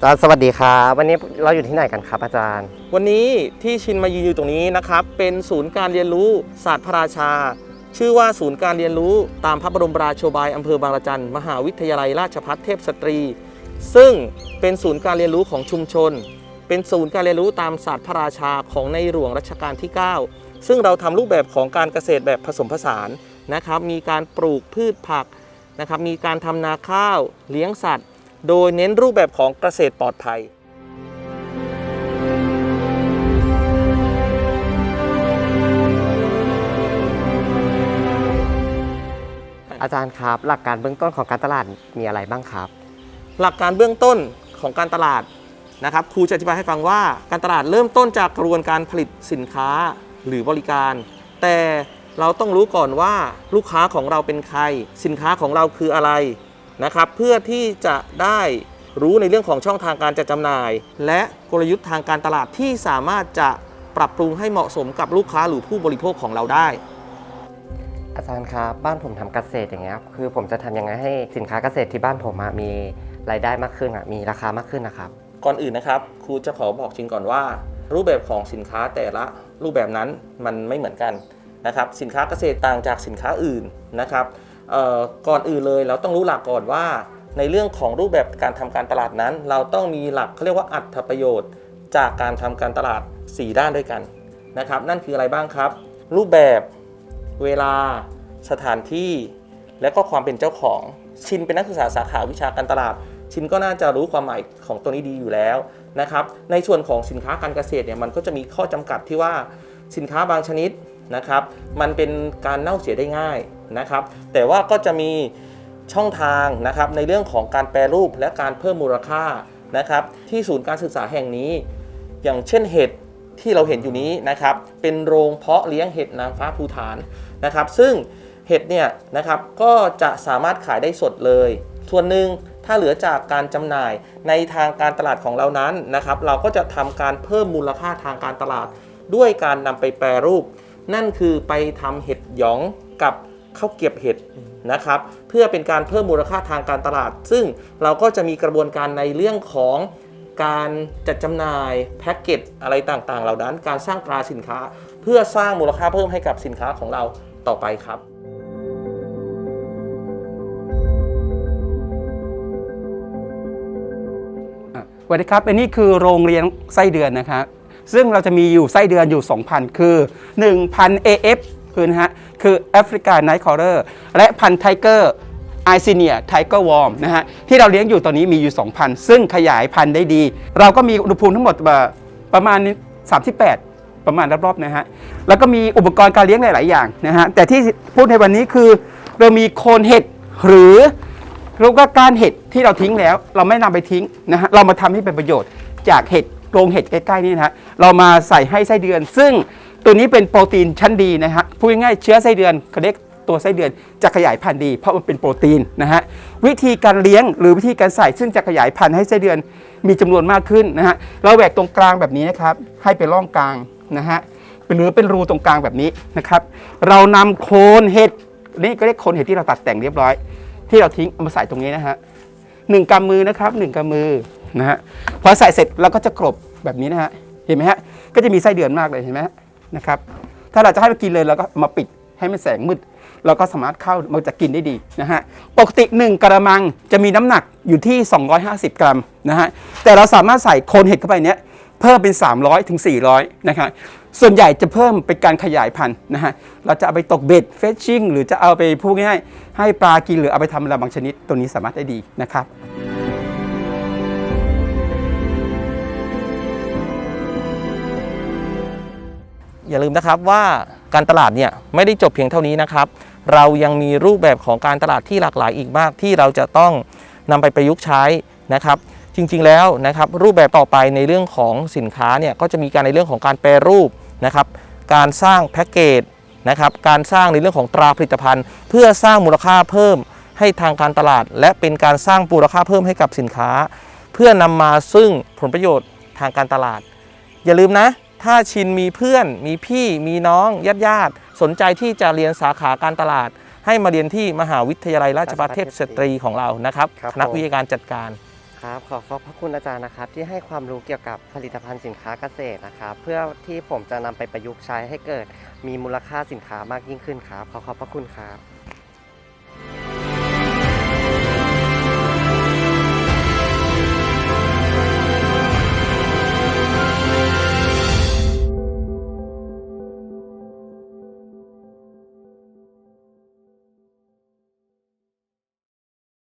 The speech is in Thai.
อาจารย์สวัสดีครับ วันนี้เราอยู่ที่ไหนกันครับอาจารย์ วันนี้ที่ชินมายืนอยู่ตรงนี้นะครับ เป็นศูนย์การเรียนรู้ศาสตร์พระราชา ชื่อว่าศูนย์การเรียนรู้ตามพระบรมราโชบายอำเภอบางระจันมหาวิทยาลัยราชภัฏเทพสตรี ซึ่งเป็นศูนย์การเรียนรู้ของชุมชน เป็นศูนย์การเรียนรู้ตามศาสตร์พระราชาของในหลวงรัชกาลที่ 9 ซึ่งเราทำรูปแบบของการเกษตรแบบผสมผสานนะครับ มีการปลูกพืชผักนะครับ มีการทำนาข้าวเลี้ยงสัตว์ โดยเน้นรูปแบบของเกษตรปลอดภัย อาจารย์ครับ หลักการเบื้องต้นของการตลาดมีอะไรบ้างครับ หลักการเบื้องต้นของการตลาดนะครับครูจะอธิบายให้ฟังว่าการตลาดเริ่มต้นจากกระบวนการผลิตสินค้าหรือบริการ แต่เราต้องรู้ก่อนว่าลูกค้าของเราเป็นใคร สินค้าของเราคืออะไร นะครับเพื่อที่จะได้รู้ในเรื่องของช่องทางการจัดจำหน่าย และกลยุทธ์ทางการตลาดที่สามารถจะปรับปรุงให้เหมาะสมกับลูกค้าหรือผู้บริโภคของเราได้ อาจารย์ครับบ้านผมทำเกษตรอย่างเงี้ยคือผมจะทำยังไงให้สินค้าเกษตรที่บ้านผมอะมีรายได้มากขึ้นอะมีราคามากขึ้นนะครับ ก่อนอื่นนะครับครูจะขอบอกชินก่อนว่า รูปแบบของสินค้าแต่ละรูปแบบนั้นมันไม่เหมือนกันนะครับสินค้าเกษตรต่างจากสินค้าอื่นนะครับเอ่อ ก่อนอื่นเลยเราต้องรู้หลักก่อนว่า ในเรื่องของรูปแบบการทำการตลาดนั้น เราต้องมีหลักเขาเรียกว่าอัตประโยชน์ จากการทำการตลาด 4 ด้านด้วยกันนะครับ นั่นคืออะไรบ้างครับ รูปแบบเวลาสถานที่ และก็ความเป็นเจ้าของชินเป็นนักศึกษาสาขาวิชาการตลาด ชินก็น่าจะรู้ความหมายของตัวนี้ดีอยู่แล้วนะครับ ในส่วนของสินค้าการเกษตรเนี่ยมันก็จะมีข้อจำกัดที่ว่าสินค้าบางชนิดนะครับ มันเป็นการเน่าเสียได้ง่าย นะครับ แต่ว่าก็จะมีช่องทางนะครับในเรื่องของการแปรรูปและการเพิ่มมูลค่านะครับ ที่ศูนย์การศึกษาแห่งนี้ อย่างเช่นเห็ดที่เราเห็นอยู่นี้นะครับ เป็นโรงเพาะเลี้ยงเห็ดนางฟ้าภูฐานนะครับ ซึ่งเห็ดเนี่ยนะครับก็จะสามารถขายได้สดเลย ส่วนหนึ่งถ้าเหลือจากการจำหน่ายในทางการตลาดของเรานั้นนะครับ เราก็จะทำการเพิ่มมูลค่าทางการตลาด ด้วยการนำไปแปรรูป นั่นคือไปทำเห็ดหยองกับ ข้าวเกรียบเห็ดนะครับ เพื่อเป็นการเพิ่มมูลค่าทางการตลาด ซึ่งเราก็จะมีกระบวนการในเรื่องของการจัดจำหน่ายแพ็กเกจอะไรต่างๆ เหล่านั้น การสร้างตราสินค้า เพื่อสร้างมูลค่าเพิ่มให้กับสินค้าของเราต่อไปครับสวัสดีครับอันนี้คือโรงเรียนไส้เดือนนะครับซึ่งเราจะมีอยู่ไส้เดือนอยู่ 2,000 คือ 1,000 AF คือนะฮะคือ Africa Night Caller และพันไทเกอร์ไอซีเนียไทเกอร์วอร์มนะฮะที่เราเลี้ยงอยู่ตอนนี้มีอยู่ 2,000 ซึ่งขยายพันธุ์ได้ดี เราก็มีอุณหภูมิทั้งหมดประมาณ 38 ประมาณรอบๆนะฮะแล้วก็มีอุปกรณ์การเลี้ยงหลาย ๆ อย่างนะฮะแต่ที่พูดในวันนี้คือเรามีโคนเห็ดหรือแล้วก็ก้านเห็ดที่เราทิ้งแล้ว เราไม่นำไปทิ้งนะฮะเรามาทำให้เป็นประโยชน์จากเห็ดโรงเห็ดใกล้ ๆ นี่นะฮะเรามาใส่ให้ไส้เดือน ซึ่ง ตัวนี้เป็นโปรตีนชั้นดีนะฮะพูดง่ายๆเชื้อไส้เดือนเขาเรียกตัวไส้เดือนจะขยายพันธุ์ดี เพราะมันเป็นโปรตีนนะฮะวิธีการเลี้ยงหรือวิธีการใส่ซึ่งจะขยายพันธุ์ให้ไส้เดือนมีจำนวนมากขึ้นนะฮะเราแหวกตรงกลางแบบนี้นะครับให้เป็นร่องกลางนะฮะหรือเป็นรูตรงกลางแบบนี้นะครับเรานำโคนเห็ดนี่ก็เรียกโคนเห็ดที่เราตัดแต่งเรียบร้อย ที่เราทิ้งเอามาใส่ตรงนี้นะฮะหนึ่งกำมือนะครับหนึ่งกำมือนะฮะพอใส่เสร็จเราก็จะกรบแบบนี้นะฮะเห็นไหมฮะก็จะมีไส้เดือนมากเลยเห็นไหมฮะ นะครับ ถ้าเราจะให้มันกินเลยเราก็มาปิดให้มันแสงมืดเราก็สามารถเข้ามันจะกินได้ดีนะฮะปกติ 1 กระมังจะมีน้ำหนักอยู่ที่ 250 กรัมนะฮะแต่เราสามารถใส่โคนเห็ดเข้าไปเนี้ยเพิ่มเป็น 300ถึง400นะครับส่วนใหญ่จะเพิ่มเป็นการขยายพันธุ์นะฮะเราจะเอาไปตกเบ็ดเฟชชิ่งหรือจะเอาไปพูดง่ายให้ปลากินหรือเอาไปทำอะไรบางชนิดตัวนี้สามารถได้ดีนะครับ อย่าลืมนะครับว่าการตลาดเนี่ยไม่ได้จบเพียงเท่านี้นะครับ เรายังมีรูปแบบของการตลาดที่หลากหลายอีกมาก ที่เราจะต้องนำไปประยุกต์ใช้นะครับ จริงๆแล้วนะครับรูปแบบต่อไปในเรื่องของสินค้าเนี่ยก็จะมีการในเรื่องของการแปรรูปนะครับ การสร้างแพ็กเกจนะครับการสร้างในเรื่องของตราผลิตภัณฑ์ เพื่อสร้างมูลค่าเพิ่มให้ทางการตลาด และเป็นการสร้างมูลค่าเพิ่มให้กับสินค้า เพื่อนำมาซึ่งผลประโยชน์ทางการตลาด อย่าลืมนะ ถ้าชินมีเพื่อน มีพี่มีน้องญาติญาติๆสนใจที่จะเรียนสาขาการตลาด ให้มาเรียนที่มหาวิทยาลัยราชภัฏเทพสตรีของเรานะครับครับคณะผมวิทยาการจัดการครับขอขอบพระคุณอาจารย์นะครับ ที่ให้ความรู้เกี่ยวกับผลิตภัณฑ์สินค้าเกษตรนะครับ เพื่อที่ผมจะนำไปประยุกต์ใช้ให้เกิดมีมูลค่าสินค้ามากยิ่งขึ้นครับ ขอขอบพระคุณครับ